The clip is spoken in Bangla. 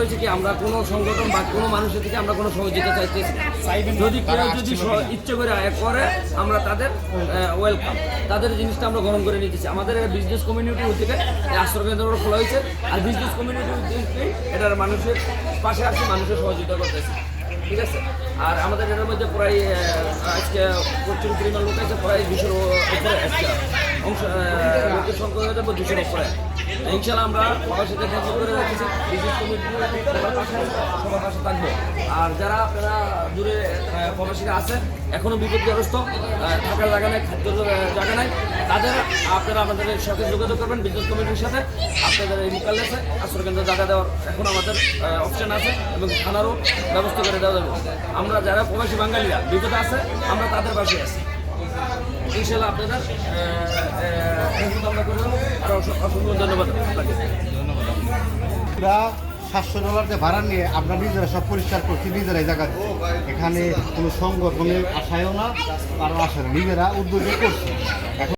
হয়েছে কি আমরা কোনো সংগঠন বা কোনো মানুষের থেকে আমরা কোনো সহযোগিতা চাইতেছি যদি কেউ যদি ইচ্ছে করে করে আমরা তাদের ওয়েলকাম তাদের জিনিসটা আমরা গ্রহণ করে নিতেছি। আমাদের বিজনেস কমিউনিটি থেকে এই আশ্রয় কেন্দ্র খোলা হয়েছে। আর বিজনেস কমিউনিটি এটার মানুষের পাশে আসি মানুষের সহযোগিতা করতেছি। ঠিক আছে? আর আমাদের এটার মধ্যে প্রায় আজকে প্রচুর পরিমাণ লোক আছে প্রায় দুশোর উপরে সংখ্যা দুশোর উপরে ইনশাল্লাহ আমরা সবার সাথে কেন্দ্র করে রেখেছি। বিজনেস কমিটি সবার পাশে সবার পাশে থাকব। আর যারা আপনারা দূরে প্রবাসীরা আছে এখনও বিপদগ্রস্ত থাকার জায়গা নেই খাদ্য জায়গা নাই, তাদের আপনারা আমাদের সাথে যোগাযোগ করবেন বিজনেস কমিটির সাথে। আপনাদের এই মোকাল্লাসে আশ্রয় কেন্দ্র জায়গা দেওয়ার এখন আমাদের অপশন আছে এবং থানারও ব্যবস্থা করে দেওয়া যাবে। আমরা যারা প্রবাসী বাঙালিরা বিপদে আছে, আমরা তাদের পাশে আছি। ইনশাল্লাহ আপনাদের আহ, আহ, হেল্প আমরা করে দেবো আর সাতশো ডলার যে ভাড়া নিয়ে আমরা নিজেরা সব পরিষ্কার করছি, নিজেরাই জায়গা এখানে কোনো সংগঠনের আশায়ও না আরও আসে না নিজেরা উদ্যোগে করছে। এখন